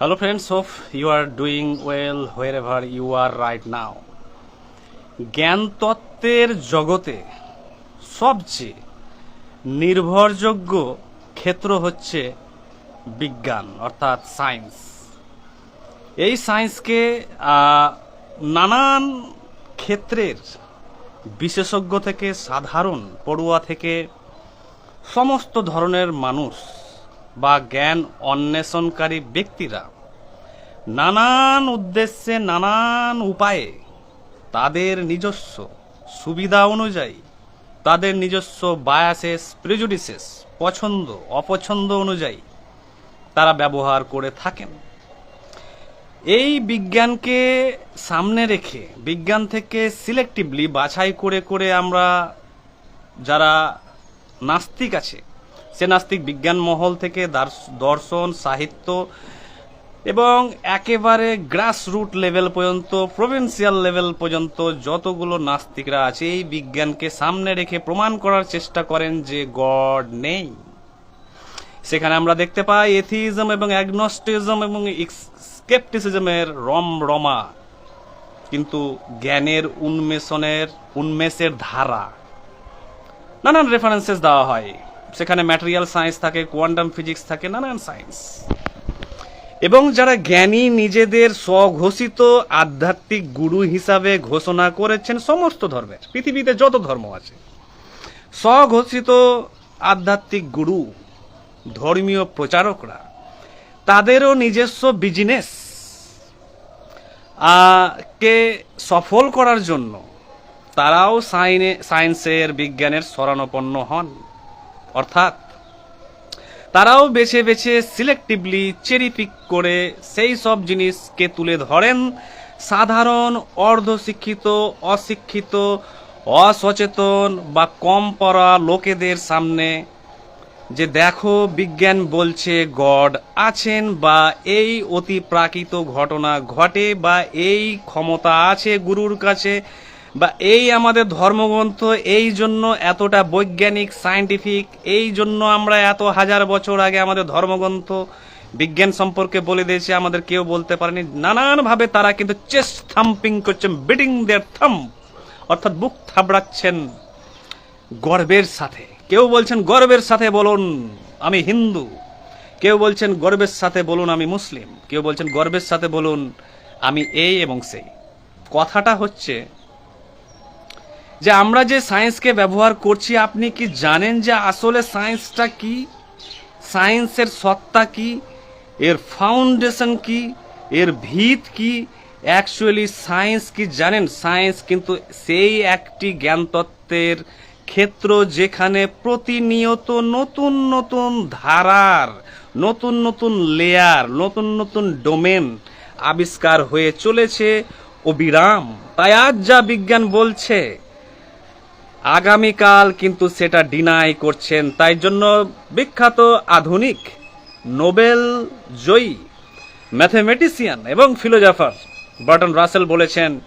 Hello, friends. Hope you are doing well wherever you are right now. জ্ঞান তত্ত্বের জগতে সবচেয়ে নির্ভরযোগ্য ক্ষেত্র হচ্ছে বিজ্ঞান অর্থাৎ সায়েন্স এই সায়েন্সকে নানান ক্ষেত্রের বিশেষজ্ঞ থেকে সাধারণ পড়ুয়া থেকে সমস্ত ধরনের মানুষ বা জ্ঞান অন্বেষণকারী ব্যক্তিরা নানান উদ্দেশ্যে, নানান উপায়ে তাদের নিজস্ব সুবিধা অনুযায়ী, তাদের নিজস্ব বায়াসেস প্রেজুডিসেস পছন্দ, অপছন্দ অনুযায়ী তারা ব্যবহার করে থাকেন। এই বিজ্ঞানকে সামনে রেখে, বিজ্ঞান থেকে সিলেক্টিভলি বাছাই করে করে আমরা যারা নাস্তিক আছে সে নাস্তিক বিজ্ঞান মহল থেকে দার্শ- দর্শন, সাহিত্য এবং একেবারে গ্রাসরুট লেভেল পর্যন্ত প্রভিন্সিয়াল লেভেল পর্যন্ত যতগুলো নাস্তিকরা আছে, এই বিজ্ঞানকে সামনে রেখে প্রমাণ করার চেষ্টা করেন যে গড নেই। সেখানে আমরা দেখতে পাই এথিজম এবং অ্যাগনস্টিজম এবং স্কেপটিসিজমের রম রমা কিন্তু জ্ঞানের উন্মেষণের, উন্মেষের ধারা। নানান রেফারেন্সেস দেওয়া হয়। সেখানে ম্যাটেরিয়াল সায়েন্স থাকে কোয়ান্টাম ফিজিক্স থাকে, নানান সায়েন্স এবং যারা জ্ঞানী নিজেদের স্বঘোষিত আধ্যাত্মিক গুরু হিসাবে ঘোষণা করেছেন, সমস্ত ধর্মের, পৃথিবীতে যত ধর্ম আছে, স্বঘোষিত আধ্যাত্মিক গুরু, ধর্মীয় প্রচারকরা, তাদেরও নিজস্ব বিজনেস কে সফল করার জন্য তারাও সাইনে সায়েন্সের বিজ্ঞানের শরণাপন্ন হন। অর্থাৎ তারাও বেছে বেছে সিলেক্টিভলি চেরি পিক করে সেই সব জিনিসকে তুলে ধরেন। সাধারণ, অর্ধশিক্ষিত, অশিক্ষিত, অসচেতন বা কম পড়া লোকেদের সামনে যে দেখো বিজ্ঞান বলছে গড আছেন বা এই অতি প্রাকৃত ঘটনা ঘটে বা এই ক্ষমতা আছে গুরুর কাছে বা এই আমাদের ধর্মগ্রন্থ এই জন্য এতটা বৈজ্ঞানিক সায়েন্টিফিক এই জন্য আমরা এত হাজার বছর আগে আমাদের ধর্মগ্রন্থ, বিজ্ঞান সম্পর্কে বলে দিয়েছে, আমাদের কেউ বলতে পারেনি। নানানভাবে তারা কিন্তু চেস্ট থাম্পিং করছেন বিডিং দেয়ার থাম অর্থাৎ বুক থাবড়াচ্ছেন গর্বের সাথে। কেউ বলছেন, গর্বের সাথে বলুন, আমি হিন্দু। কেউ বলছেন, গর্বের সাথে বলুন, আমি মুসলিম। কেউ বলছেন, গর্বের সাথে বলুন, আমি এই এবং সেই। কথাটা হচ্ছে যে আমরা যে সায়েন্সকে ব্যবহার করছি, আপনি কি জানেন যে আসলে সায়েন্সটা কি? সায়েন্সের সত্তা কি? এর ফাউন্ডেশন কি? এর ভিত কি? অ্যাকচুয়ালি সায়েন্স কি জানেন? সায়েন্স কিন্তু সেই একটি জ্ঞানতত্ত্বের ক্ষেত্র যেখানে প্রতিনিয়ত নতুন নতুন ধারার, নতুন নতুন লেয়ার নতুন নতুন ডোমেন আবিষ্কার হয়ে চলেছে অবিরাম। তাই আজ যা বিজ্ঞান বলছে আগামীকাল কিন্তু সেটা ডিনাই করছেন। তাই জন্য বিখ্যাত আধুনিক, নোবেল জয়ী ম্যাথমেটিশিয়ান এবং ফিলোজফার বার্টন রাসেল বলেছেন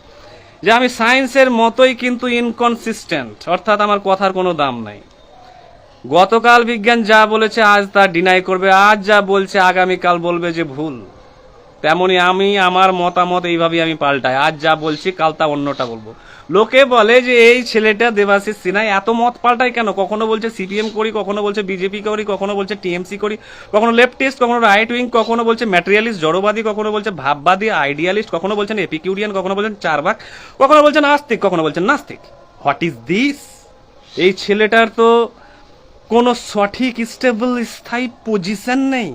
যে, আমি সায়েন্সের মতোই কিন্তু ইনকনসিস্টেন্ট অর্থাৎ আমার কথার কোনো দাম নাই। গতকাল বিজ্ঞান যা বলেছে, আজ তা ডিনাই করবে। আজ যা বলছে, আগামীকাল বলবে যে ভুল। তেমনি আমি, আমার মতামত এইভাবেই আমি পাল্টাই। আজ যা বলছি, কাল তা অন্যটা বলব। লোকে বলে যে, এই ছেলেটা দেবাশিস সিনহা, এত মত পাল্টায় কেন? কখনো বলছে সিপিএম করি, কখনো বলছে বিজেপি করি, কখনো বলছে টিএমসি করি, কখনো লেফটিস্ট কখনো রাইট উইং কখনো বলছে ম্যাটেরিয়ালিস্ট জড়বাদী, কখনো বলছে ভাববাদী আইডিয়ালিস্ট কখনো বলছেন এপিকিউরিয়ান কখনো বলছেন চারবাক, কখনো বলছেন আস্তিক, কখনো বলছেন নাস্তিক। হোয়াট ইজ দিস এই ছেলেটার তো কোনো সঠিক স্টেবল স্থায়ী পজিশন নেই।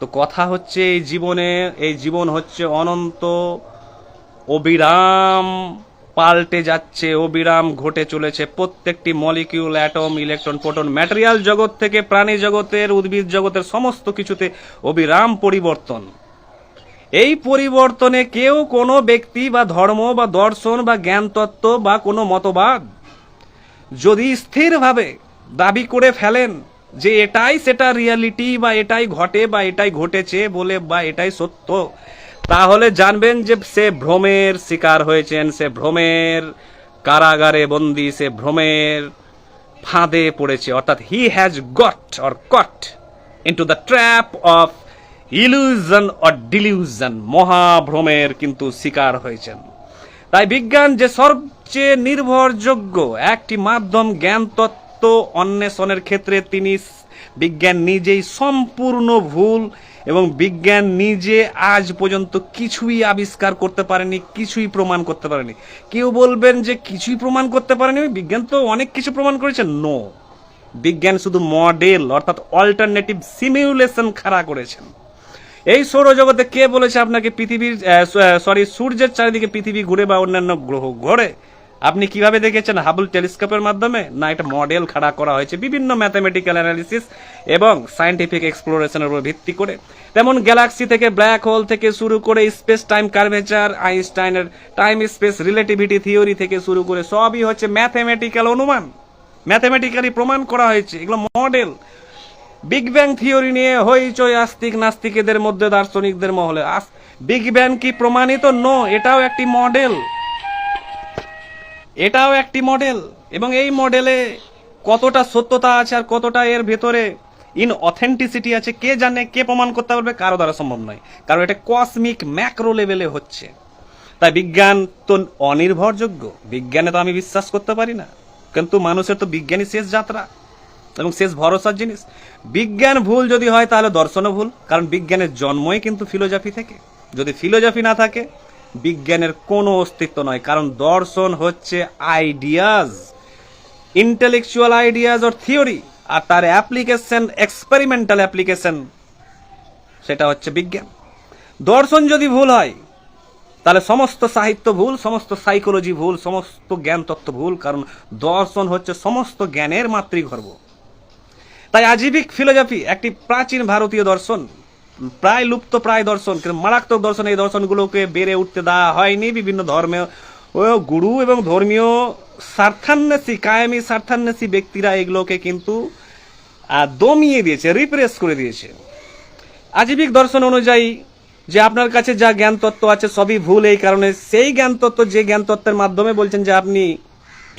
তো কথা হচ্ছে এই জীবনে, এই জীবন হচ্ছে অনন্ত। অবিরাম পাল্টে যাচ্ছে, অবিরাম ঘটে চলেছে। প্রত্যেকটি molecule atom electron proton material জগৎ থেকে প্রাণী জগতের, উদ্ভিদ জগতের সমস্ত কিছুতে অবিরাম পরিবর্তন। এই পরিবর্তনে কেউ কোনো ব্যক্তি বা ধর্ম বা দর্শন বা জ্ঞানতত্ত্ব বা কোনো মতবাদ যদি স্থিরভাবে দাবি করে ফেলেন যে এটাই সেটা রিয়ালিটি বা এটাই ঘটে বা এটাই ঘটেছে বলে বা এটাই সত্য, তাহলে জানবেন যে সে ভ্রমের শিকার হয়েছেন, সে ভ্রমের কারাগারে বন্দি, সে ভ্রমের ফাঁদে পড়েছে। অর্থাৎ he has got or caught into the trap of illusion or delusion মহাভ্রমের কিন্তু শিকার হয়েছেন। তাই বিজ্ঞান যে সবচেয়ে নির্ভরযোগ্য একটি মাধ্যম জ্ঞান তত্ত্ব অন্বেষণের ক্ষেত্রে তিনি বিজ্ঞান নিজেই সম্পূর্ণ ভুল এবং বিজ্ঞান নিজে আজ পর্যন্ত কিছুই আবিষ্কার করতে পারেনি, কিছুই প্রমাণ করতে পারেনি। কেউ বলবেন যে কিছুই প্রমাণ করতে পারেনি? বিজ্ঞান তো অনেক কিছু প্রমাণ করেছে। নো বিজ্ঞান শুধু মডেল অর্থাৎ অল্টারনেটিভ সিমিউলেশন খাড়া করেছেন। এই সৌরজগতে কে বলেছে আপনাকে পৃথিবীর সরি সূর্যের চারিদিকে পৃথিবী ঘুরে বা অন্যান্য গ্রহ ঘোরে? আপনি কীভাবে দেখেছেন হাবুল টেলিস্কোপের মাধ্যমে? না একটা মডেল খাড়া করা হয়েছে বিভিন্ন ম্যাথামেটিক্যাল অ্যানালিসিস এবং সায়েন্টিফিক এক্সপ্লোরেশনের উপর ভিত্তি করে। তেমন গ্যালাক্সি থেকে ব্ল্যাক হোল থেকে শুরু করে স্পেস টাইম কার্ভেচার আইনস্টাইনের টাইম স্পেস রিলেটিভিটি থিওরি থেকে শুরু করে সবই হচ্ছে ম্যাথমেটিক্যাল অনুমান। ম্যাথমেটিক্যালি প্রমাণ করা হয়েছে, এগুলো মডেল বিগ ব্যাং থিওরি নিয়ে হইচই আস্তিক নাস্তিকেদের মধ্যে দার্শনিকদের মহলে। বিগ ব্যাং কি প্রমাণিত? নো এটাও একটি মডেল এটাও একটি মডেল এবং এই মডেলে কতটা সত্যতা আছে আর কতটা এর ভেতরে ইন অথেন্টিসিটি আছে, কে জানে, কে প্রমাণ করতে পারবে, কারও দ্বারা সম্ভব নয়। কারণ এটা কসমিক ম্যাক্রো লেভেলে হচ্ছে। তাই বিজ্ঞান তো অনির্ভরযোগ্য। বিজ্ঞানে তো আমি বিশ্বাস করতে পারি না। কিন্তু মানুষের তো বিজ্ঞানই শেষ যাত্রা এবং শেষ ভরসার জিনিস। বিজ্ঞান ভুল যদি হয় তাহলে দর্শনও ভুল। কারণ বিজ্ঞানের জন্মই কিন্তু ফিলোজফি থেকে। যদি ফিলোজফি না থাকে বিজ্ঞানের কোনো অস্তিত্ব নয়, কারণ দর্শন হচ্ছে ideas intellectual ideas or theory আর তার অ্যাপ্লিকেশন এক্সপেরিমেন্টাল অ্যাপ্লিকেশন সেটা হচ্ছে বিজ্ঞান। দর্শন যদি ভুল হয়, তাহলে সমস্ত সাহিত্য ভুল, সমস্ত সাইকোলজি ভুল, সমস্ত জ্ঞান তত্ত্ব ভুল, কারণ দর্শন হচ্ছে সমস্ত জ্ঞানের মাতৃগর্ভ। তাই আজীবিক ফিলোজফি একটি প্রাচীন ভারতীয় দর্শন প্রায় লুপ্ত, প্রায় দর্শন মারাত্মক দর্শন, এই দর্শনগুলোকে বেড়ে উঠতে দেওয়া হয়নি বিভিন্ন ধর্মীয় ও গুরু এবং ধর্মীয় স্বার্থান্বেষী, কায়েমি স্বার্থান্বেষী ব্যক্তিরা এগুলোকে কিন্তু দমিয়ে দিয়েছে রিপ্রেস করে দিয়েছে। আজীবিক দর্শন অনুযায়ী, যে আপনার কাছে যা জ্ঞান তত্ত্ব আছে সবই ভুল এই কারণে, সেই জ্ঞান তত্ত্ব যে জ্ঞান তত্ত্বের মাধ্যমে বলছেন যে আপনি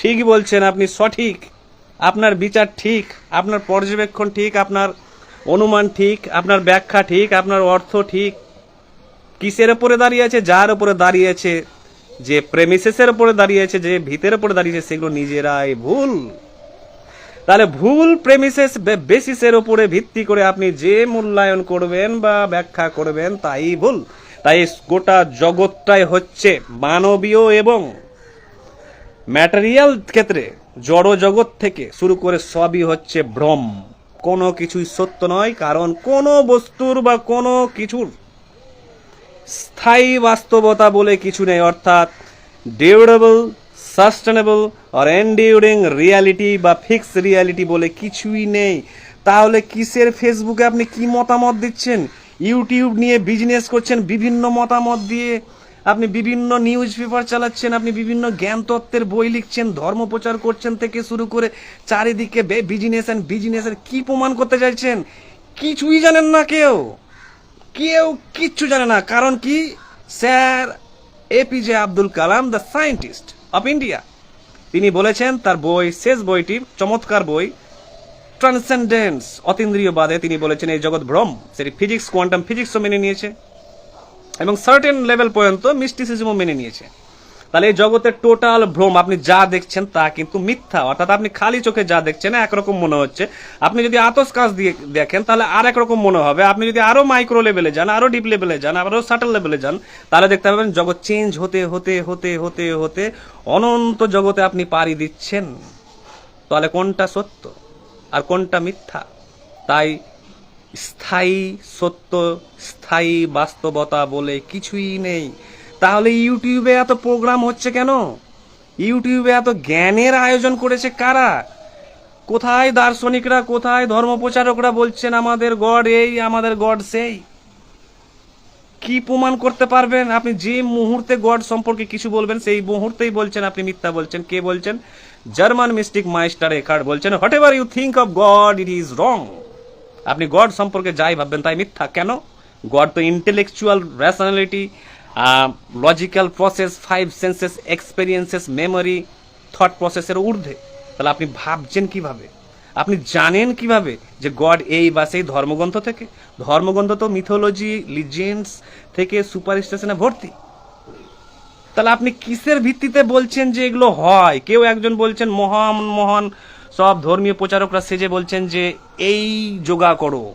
ঠিক বলছেন, আপনি সঠিক, আপনার বিচার ঠিক, আপনার পর্যবেক্ষণ ঠিক, আপনার অনুমান ঠিক, আপনার ব্যাখ্যা ঠিক, আপনার অর্থ ঠিক। কিসের উপরে দাঁড়িয়ে আছে যার উপরে দাঁড়িয়ে আছে যে প্রেমিসেসের উপরে দাঁড়িয়ে আছে যে ভিতের উপরে দাঁড়িয়েছে, সেগুলো নিজেরাই ভুল। তাহলে ভুল প্রেমিসেস বেসিসের উপরে ভিত্তি করে আপনি যে মূল্যায়ন করবেন বা ব্যাখ্যা করবেন, তাই ভুল। তাই গোটা জগৎটাই হচ্ছে মানবীয় এবং ম্যাটেরিয়াল ক্ষেত্রে জড় জগৎ থেকে শুরু করে সবই হচ্ছে ভ্রম কোনো কিছুই সত্য নয়, কারণ কোনো বস্তুর বা কোনো কিছুর স্থায়ী বাস্তবতা বলে কিছু নেই, অর্থাৎ ডিউরেবল, সাস্টেনেবল আর এনডিউরিং রিয়ালিটি বা ফিক্স রিয়ালিটি বলে কিছুই নেই। তাহলে কিসের ফেসবুকে আপনি কি মতামত দিচ্ছেন? ইউটিউব নিয়ে বিজনেস করছেন বিভিন্ন মতামত দিয়ে। আপনি বিভিন্ন নিউজ পেপার চালাচ্ছেন, আপনি বিভিন্ন জ্ঞান তত্ত্বের বই লিখছেন, ধর্ম প্রচার করছেন থেকে শুরু করে চারিদিকে বিজনেস অ্যান্ড বিজনেসের কি প্রমাণ করতে চাইছেন? কিছুই জানেন না কেউ। কেউ কিচ্ছু জানে না। কারণ কি? Sir APJ Abdul Kalam the scientist of India তিনি বলেছেন, তার বই, শেষ বইটি, চমৎকার বই ট্রান্সেন্ডেন্স অতীন্দ্রিয়বাদে তিনি বলেছেন, এই জগৎ ভ্রম সেটি ফিজিক্স কোয়ান্টাম ফিজিক্সও মেনে নিয়েছে। এবং সার্টেন লেভেল পর্যন্ত মিস্টিসিজমও মেনে নিয়েছে। তাহলে এই জগতের টোটাল ভ্রম, আপনি যা দেখছেন তা কিন্তু মিথ্যা। অর্থাৎ আপনি খালি চোখে যা দেখছেন, একরকম মনে হচ্ছে। আপনি যদি আতস কাজ দিয়ে দেখেন, তাহলে আর একরকম মনে হবে। আপনি যদি আরও মাইক্রো লেভেলে যান, আরও ডিপ লেভেলে যান, আরও সাটল লেভেলে যান, তাহলে দেখতে পাবেন জগৎ চেঞ্জ হতে হতে হতে হতে হতে অনন্ত জগতে আপনি পাড়ি দিচ্ছেন। তাহলে কোনটা সত্য আর কোনটা মিথ্যা? তাই স্থায়ী সত্য, স্থায়ী বাস্তবতা বলে কিছুই নেই। তাহলে ইউটিউবে এত প্রোগ্রাম হচ্ছে কেন? ইউটিউবে এত জ্ঞানের আয়োজন করেছে কারা? কোথায় দার্শনিকরা, কোথায় ধর্মপ্রচারকরা বলছেন, আমাদের গড এই, আমাদের গড সেই কি প্রমাণ করতে পারবেন? আপনি যে মুহূর্তে গড সম্পর্কে কিছু বলবেন, সেই মুহূর্তেই বলছেন, আপনি মিথ্যা বলছেন। কে বলছেন? জার্মান মিস্টিক মাইস্টার একার্ড বলছেন, whatever you think of God, it is wrong. আপনি গড সম্পর্কে যাই ভাববেন তাই মিথ্যা। কেন? গড তো intellectual rationality logical process five senses experiences memory thought প্রসেসের ঊর্ধ্বে। তাহলে আপনি ভাবছেন কীভাবে? আপনি জানেন কীভাবে যে গড এই বা সেই ধর্মগ্রন্থ থেকে? ধর্মগ্রন্থ তো মিথোলজি লিজেন্ডস থেকে সুপারস্টেশনে ভর্তি। তাহলে আপনি কিসের ভিত্তিতে বলছেন যে এগুলো হয়? কেউ একজন বলছেন, মহান মহান সব ধর্মীয় প্রচারকরা সেজে বলছেন যে, এই যোগা করো।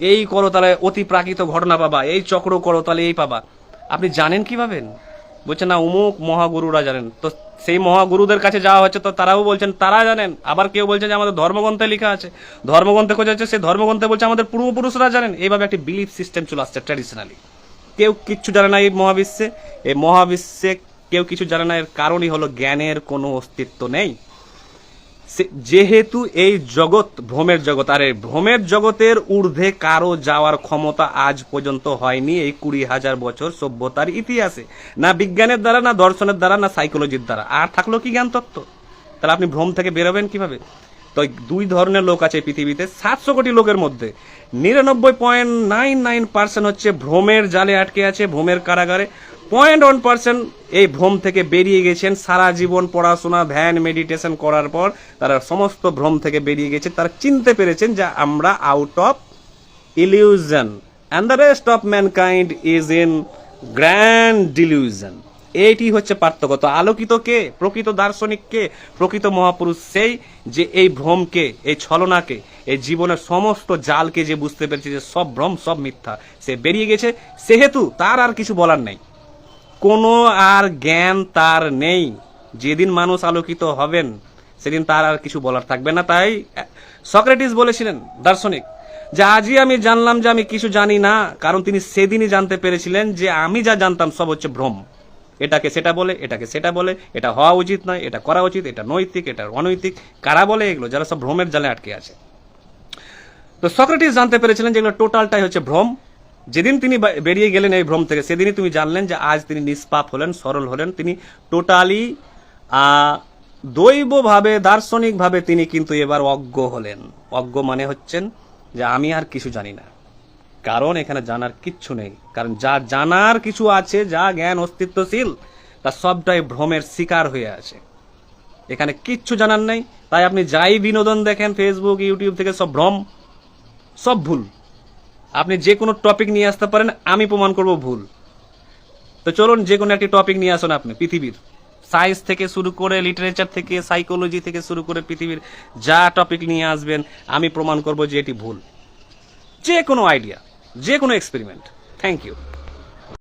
এই করো তাহলে অতি প্রাকৃত ঘটনা পাবা। এই চক্র করো তাহলে এই পাবা। আপনি জানেন কীভাবে? বলছেন না, অমুক মহাগুরুরা জানেন। তো সেই মহাগুরুদের কাছে যাওয়া হচ্ছে, তো তারাও বলছেন, তারা জানেন। আবার কেউ বলছেন যে, আমাদের ধর্মগ্রন্থে লেখা আছে। ধর্মগ্রন্থে খোঁজা হচ্ছে সেই ধর্মগ্রন্থে বলছে, আমাদের পূর্বপুরুষরা জানেন। এইভাবে একটি বিলিফ সিস্টেম চলে আসছে ট্র্যাডিশনালি কেউ কিচ্ছু জানে না এই মহাবিশ্বে। এই মহাবিশ্বে কেউ কিছু জানে না, এর কারণই হলো জ্ঞানের কোনো অস্তিত্ব নেই। যেহেতু এই জগৎ ভ্রমের জগৎ, আর এই ভ্রমের জগতের ঊর্ধ্বে কারও যাওয়ার ক্ষমতা আজ পর্যন্ত হয়নি এই কুড়ি হাজার বছর সভ্যতার ইতিহাসে। না বিজ্ঞানের দ্বারা, না দর্শনের দ্বারা, না সাইকোলজির দ্বারা। আর থাকল কি জ্ঞান তত্ত্ব? তাহলে আপনি ভ্রম থেকে বেরোবেন কীভাবে? তো দুই ধরনের লোক আছে পৃথিবীতে, সাতশো কোটি লোকের মধ্যে। নিরানব্বই পয়েন্ট নাইন নাইন পার্সেন্ট হচ্ছে ভ্রমের জালে আটকে আছে, ভ্রমের কারাগারে। পয়েন্ট ওয়ান পার্সেন্ট এই ভ্রম থেকে বেরিয়ে গেছেন। সারা জীবন পড়াশোনা, ধ্যান মেডিটেশন করার পর তারা সমস্ত ভ্রম থেকে বেরিয়ে গেছে তারা চিনতে পেরেছেন যে আমরা out of illusion and the rest of mankind is in grand delusion এইটি হচ্ছে পার্থক্য। তো আলোকিত কে? প্রকৃত দার্শনিক কে? প্রকৃত মহাপুরুষ সেই যে এই ভ্রমকে, এই ছলনাকে, এই জীবনের সমস্ত জালকে যে বুঝতে পেরেছে যে সব ভ্রম সব মিথ্যা, সে বেরিয়ে গেছে। সেহেতু তার আর কিছু বলার নেই। কোনো আর জ্ঞান তার নেই। যেদিন মানুষ আলোকিত হবেন, সেদিন তার আর কিছু বলার থাকবে না। তাই, সক্রেটিস বলেছিলেন দার্শনিক, যে আজই আমি জানলাম যে আমি কিছু জানি না, কারণ তিনি সেদিনই জানতে পেরেছিলেন যে আমি যা জানতাম সব হচ্ছে ভ্রম। এটাকে সেটা বলে, এটাকে সেটা বলে, এটা হওয়া উচিত নয়, এটা করা উচিত, এটা নৈতিক, এটা অনৈতিক, কারা বলে এগুলো? যারা সব ভ্রমের জালে আটকে আছে। তো সক্রেটিস জানতে পেরেছিলেন যে এগুলো টোটালটাই হচ্ছে ভ্রম। যেদিন তিনি বেরিয়ে গেলেন এই ভ্রম থেকে, সেদিনই তুমি জানলেন যে আজ তিনি নিষ্পাপ হলেন, সরল হলেন। তিনি টোটালি দৈবভাবে, দার্শনিকভাবে তিনি কিন্তু এবার অজ্ঞ হলেন। অজ্ঞ মানে হচ্ছেন যে আমি আর কিছু জানি না। কারণ এখানে জানার কিচ্ছু নেই। কারণ যা জানার কিছু আছে, যা জ্ঞান অস্তিত্বশীল, তা সবটাই ভ্রমের শিকার হয়ে আছে। এখানে কিচ্ছু জানার নেই। তাই আপনি যাই বিনোদন দেখেন ফেসবুক ইউটিউব থেকে সব ভ্রম, সব ভুল। আপনি যে কোনো টপিক নিয়ে আসতে পারেন, আমি প্রমাণ করব ভুল। তো চলুন, যে কোনো একটি টপিক নিয়ে আসুন আপনি, পৃথিবীর। সায়েন্স থেকে শুরু করে লিটারেচার থেকে সাইকোলজি থেকে শুরু করে পৃথিবীর যা টপিক নিয়ে আসবেন, আমি প্রমাণ করব যে এটি ভুল। যে কোনো আইডিয়া যে কোনো এক্সপেরিমেন্ট থ্যাংক ইউ